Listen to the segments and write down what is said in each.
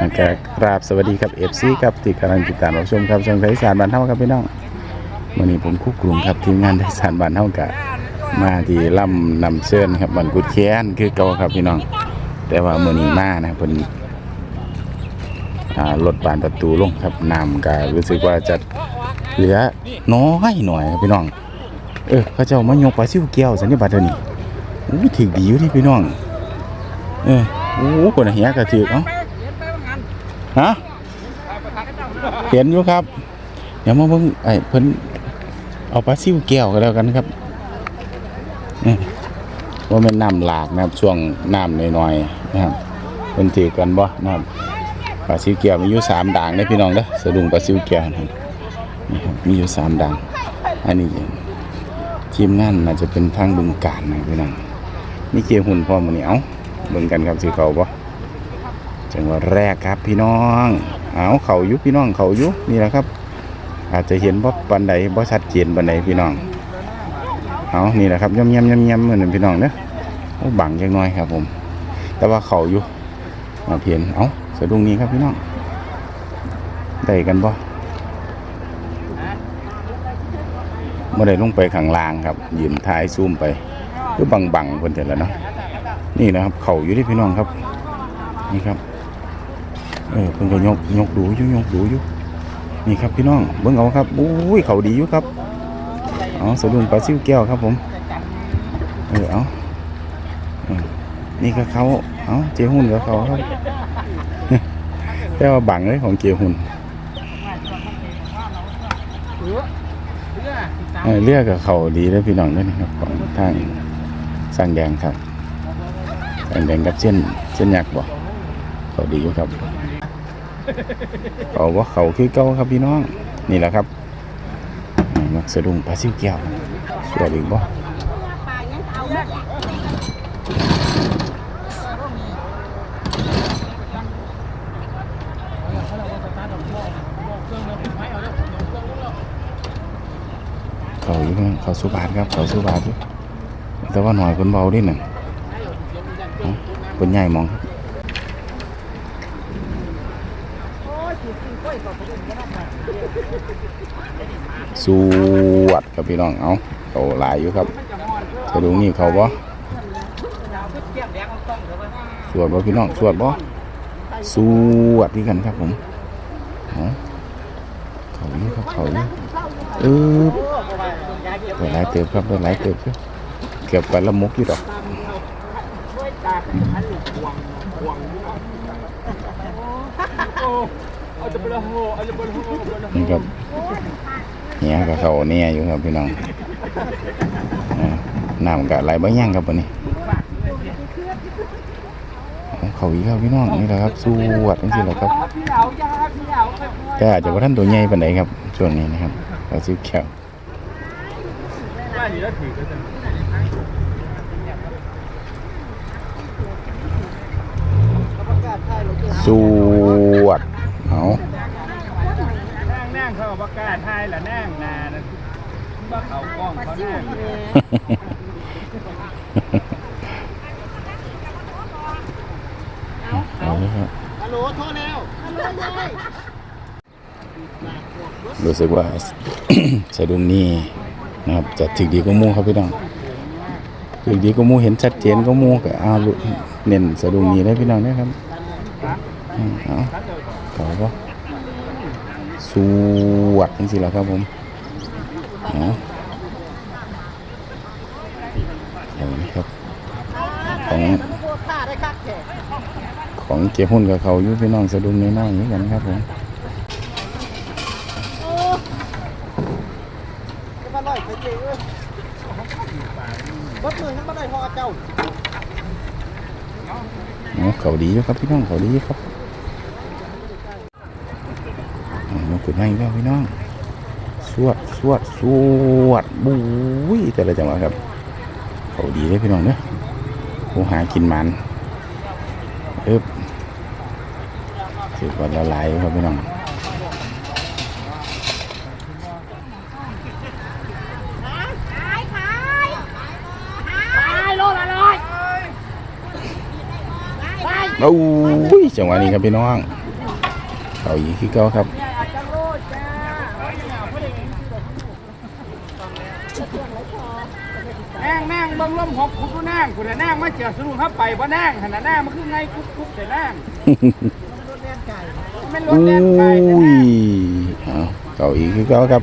อากกราบสวัสดีครับเอฟซีครับที่กำลังติดตามรับชมครับช่องไทยสารบ้านเท่าครับพี่น้องวันนี้ผมคุกกลุ่มครับทีมงานไทยสารบ้านเท่ากับมาที่ล่ำนำเชิญครับบันกุดแค้นคือเก่าครับพี่น้อง แต่ว่ามื่อนี้มานะเพิ่นรถบานประตูลงครับน้ำก็รู้สึกว่าจะเหลือน้อยหน่อยครับพี่น้อง เออเขาเจ้ามายกปลาซิวแก้วสันนิบาตเดี๋ยวนี้ถึกดีอยู่ที่พี่น้อง เออโอ้คนเหี้ยกระถือเอ้า ฮะเห็นอยู่ครับ เดี๋ยวมาเบิ่งไอ้เพิ่นเอาปลาซิวแก้วก็แล้วกันครับนี่ว่าเป็นน้ำหลากนะครับ ช่วงน้ำน้อยๆนะครับเพิ่นถือกันบ่นะครับปลาซิวแก้วมีอยู่สามด่างเด้อพี่น้องเด้อสะดุ้งปลาซิวแก้วนะครับนี่ครับมีอยู่สามด่าง อันนี้ทีมงานน่าจจะเป็นทางบึงการนะพี่น้องนี่เกียร์หุ่นพร้อมมื้อนี้เอาเบิ่งกันครับสิเขาบ่ จังหวะแรกครับพี่น้อง เอาเขายู่พี่น้องเขายู่นี่แหละครับ อาจจะเห็นบ่ปานใดบ่ชัดเจนปานใดพี่น้อง เอานี่แหละครับย่ำๆย่ำๆเหมือนพี่น้องเด้อโอ้บังจังน้อยครับ ผม แต่ว่าเขาอยู่มาเพียนเอาสะดุ้งนี้ครับพี่น้องได้กันบ่เมื่อได้ลงไปข้างล่างครับยืนท้ายซูมไปก็บังบังๆเพิ่นเถอะแล้วเนาะนี่นะครับ เขาอยู่ที่พี่น้องครับ นี่ครับ เออเพิ่นก็ยกยกดูอยู่ยกดูอยู่นี่ครับพี่น้องเบิ่งเอาครับอุ้ยเขาดีอยู่ครับเอาสะดุ้งปลาซิวแก้วครับผมเออเอานี่ก็เขาเอาเจหุ่นกับเขาครับแต่ว่าบังเลยของเจหุ่นเออเรียกกับเขาดีแล้วพี่น้องด้วยนะครับของทางสร้างแดงครับสร้างแดงกับเส้นเส้นยักษ์บ่เขาดีอยู่ครับ เขาว่าเขาคือเก่าครับพี่น้องนี่แหละครับอ่ามักสะดุ้งปลาซิวแก้วสวยดีบ่เขาอยู่พี่น้องเขาสุบาทครับเขาสุบาทอยู่แต่ว่าหน่อยคนเบาดิหนึ่งคนใหญ่มองครับ สวดครับพี่น้อง เอาเขาหลายอยู่ครับจะดูนี่เขาบ่สวดบ่พี่น้องสวดบ่สวดที่กันครับผมเขาอยู่ครับเขาอยู่เออได้หลายเติบครับได้หลายเติบครับเกือบกันละมุกอยู่ดอก นี่ครับเนี่ยกับเขาเนี่ยอยู่ครับพี่น้องน้ำกับไหลบ่ย่างครับวันนี้เขาอีกครับพี่น้องนี่แหละครับสวดนี่สิแหละครับแต่อาจจะว่าท่านตัวใหญ่ปานไหนครับช่วงนี้นะครับเราซื้อแก้วสว นั่งเขาบอกกล้าทายละนั่งนานะบ่เขากล้องเขานั่งเอาเลยครับฮัลโหลโทรแล้วรู้สึกว่า สะดุ้งนี่นะครับจะถึกดีก็มูครับพี่น้องถึกดีก็มูเห็นชัดเจนก็มูก็เอาลุเน้นสะดุ้งนี่ได้พี่น้องนะครับอืมเอาเขาก็ สวดจริงๆแล้วครับผมเอาเอาเลยครับ ของของเจ้าหุ่นกับเขาอยู่พี่น้องสะดุ้งน้อยๆอย่างนี้กันครับผมจะมาลอยไปเจอรถมือทั้งมาได้พอเจ้าเขาดีครับพี่น้องเขาดีครับโอ้ยก ขึ้นมาอีกแล้วพี่น้อง สวดสวดสวดบุ้ยแต่ละจังหวะครับ เขาดีเลยพี่น้องเนอะผู้หากินมันเอ๊บถือว่าละลายครับพี่น้องขายขายขายโลละร้อยโอ้ยจังหวะนี้ครับพี่น้อง เขาอีกคือเก่าครับ นั่งนั่งเบิ่งลมหกคุกนั่งคุณนั่งมาเจียวสนุกเข้าไปบ่นั่งขนาดนั่งมันคือไงคุกคุกแต่นั่งมันรถอุ้แล่นไก่ยแต่นั่งเอาเก่าอีกคือเก่าครับ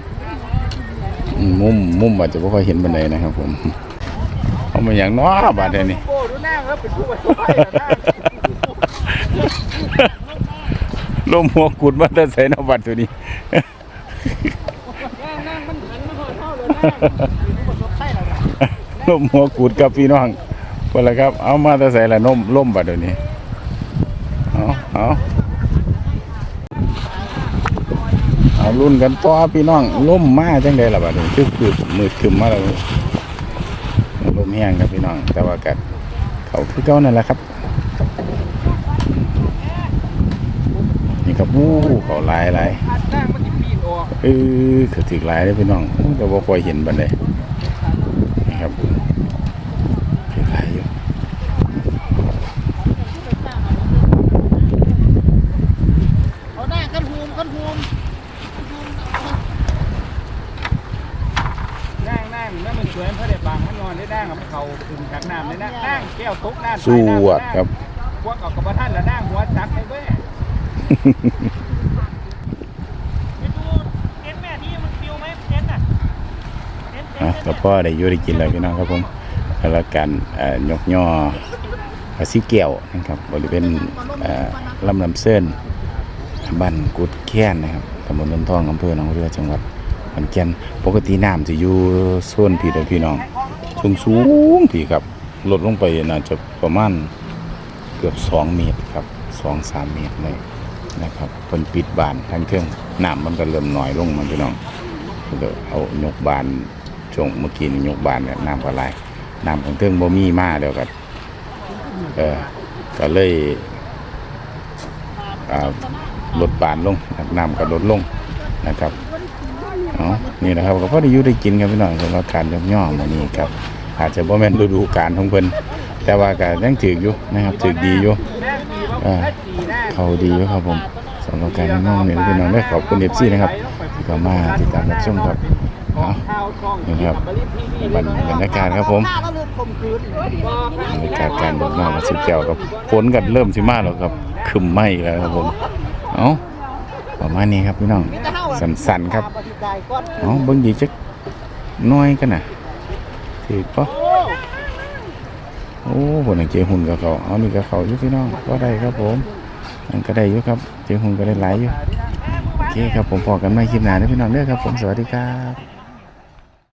อืมมุมมุมอาจจะไม่ค่อยเห็นบันไดนะครับผมเอามาอย่างน้อบาดเดี๋ยวนี้โอ้ดูนั่งแล้วเป็นผู้บริโภคนั่งลมหัวกุดมาแต่ใส่นบัดตัวนี้นั่งมันหันมาหอดเท่าเลยนั่ง ล้มหัวกุดกับพี่น้องพอละครับ เอามาแต่ใส่ละนมล่มบัดเดี๋ยวนี้ เอาเอาเอารุ่นกันต่อพี่น้องล่มมาจังไดล่ะบัดนี้คือคือมืดคึมมาแล้วลมแห้งครับพี่น้อง แต่ว่ากัดเขาคือเก่านั่นแหละครับ นี่ครับวู้เขาหลายหลายนั่งมันจะปีนออกเออคือถึกหลายเลยพี่น้องแต่ว่าคอยเห็นบันไดนี่ ครับถึกหลายอยู่เอาหน้ากันภูมิกันภูมินั่งนั่งแล้วมันสวยเพราะเด็บางมันนอนได้นั่งกับเขาขึ้นจากน้ำเลยนะนั่งแก้วตกน้ำสวดครับพวกเอากับท่านแล้วนั่งหัวจักไปเว้ย อะก็พ่อได้อยู่ได้กินแล้วพี่น้องครับผมแล้วกันเอ่อยกย่อภาษีเกี่ยวนะครับบริเวณเอ่อลำลำเส้นบ้านกุดแค้นนะครับตำบลนนทองอำเภอหนองเรือจังหวัดขอนแก่นปกติน้ำจะอยู่โซนพี่เด้อพี่น้องสูงสูงพี่ครับลดลงไปน่าจะประมาณเกือบ2เมตรครับ2-3เมตรเลยนะครับเพิ่นปิดบานทางเครื่องน้ำมันก็เริ่มน้อยลงมันพี่น้องเดี๋ยวเอายกบาน ช่วงเมื่อกี้นี่ยกบานเนี่ยน้ำก็ไหลน้ำของเครื่องบ่มีมาเดียวก็เออก็เลยลดบานลงน้ำก็ลดลงนะครับเอานี่นะครับก็พอได้อยู่ได้กินกันพี่น้องสำหรับการยกย่อมานี้ครับ อาจจะบ่แม่นฤดูกาลของเพิ่นแต่ว่าก็ยังถืออยู่นะครับถือดีอยู่เขาดีอยู่ครับผมสำหรับการยกย่อเนี่ยพี่น้องได้ขอบคุณเอฟซีนะครับ ที่เขามาติดตามรับชมครับเอานี่ครับบรรบรรยากาศครับผมบรรยากาศการดอกน้ำมาสิเกี่ยวกับฝนกันเริ่มสิมาแล้วครับคึมไหมแล้วครับผมเอาประมาณนี้ครับพี่น้องสันๆครับอนเอาเบิ่งดีจักน้อยกันนะถือปะโอ้ผลเจหุ่นกับเขาเอานี่กับเขาอยู่พี่น้องก็ได้ครับผมอันก็ได้อยู่ครับ เจหุ่นก็ได้หลายอยู่ เคครับผมพอกันไม่คลิปหน้าเด้อพี่น้องเด้อครับผมสวัสดีครับ